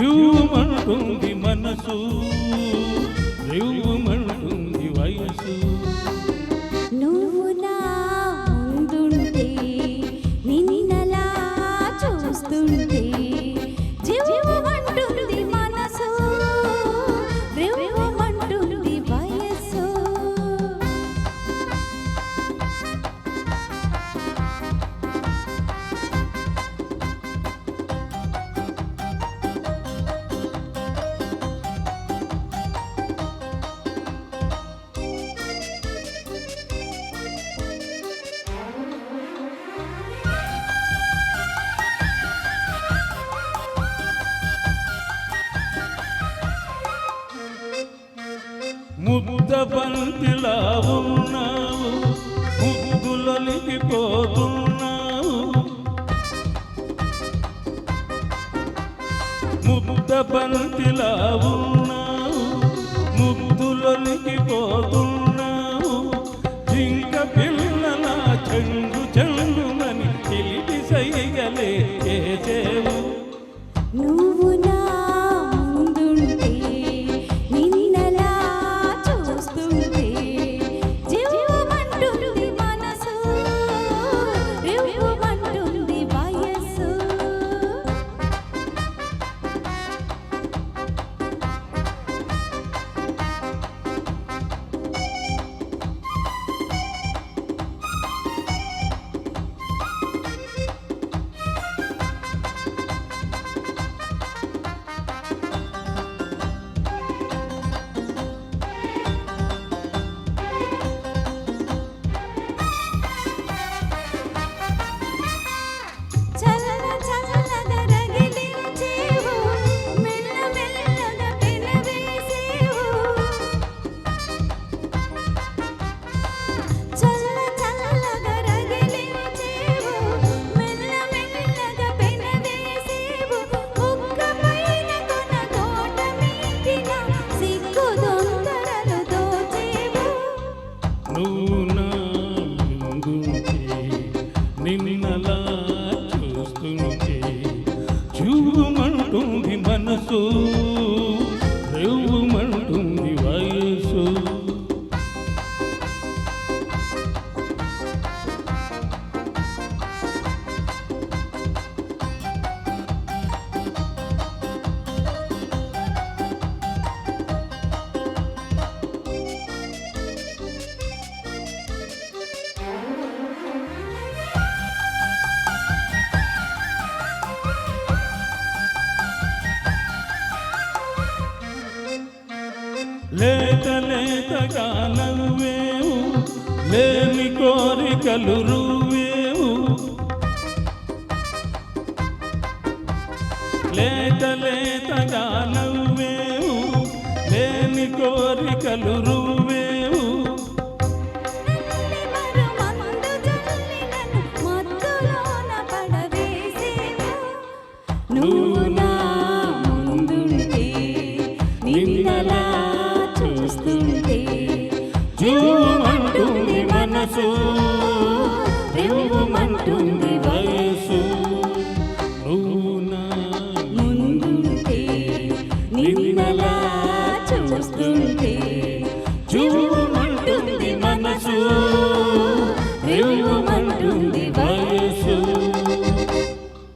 జీవమంటుంది మనసు. రేవుమంటుంది ముద్ద బంతిలా ఉన్నావు ముద్దులొలిగిపోతున్నావు జింక పిల్లల చెంగు చెంగుమని చూమంటుంది మనసు రేవుమంటుంది నవ్వేవు లేని కోరికలు రువ్వేవు. లేత లేతగా నవ్వేవు లేని కోరికలు పడవేసేవు నువ్వు నా ముందుంటే నిన్నలా పట్టుమంటుంది వయసు నువ్వు నా ముందుంటే నిన్నలా చూస్తుంటే చూమంటుంది మనసు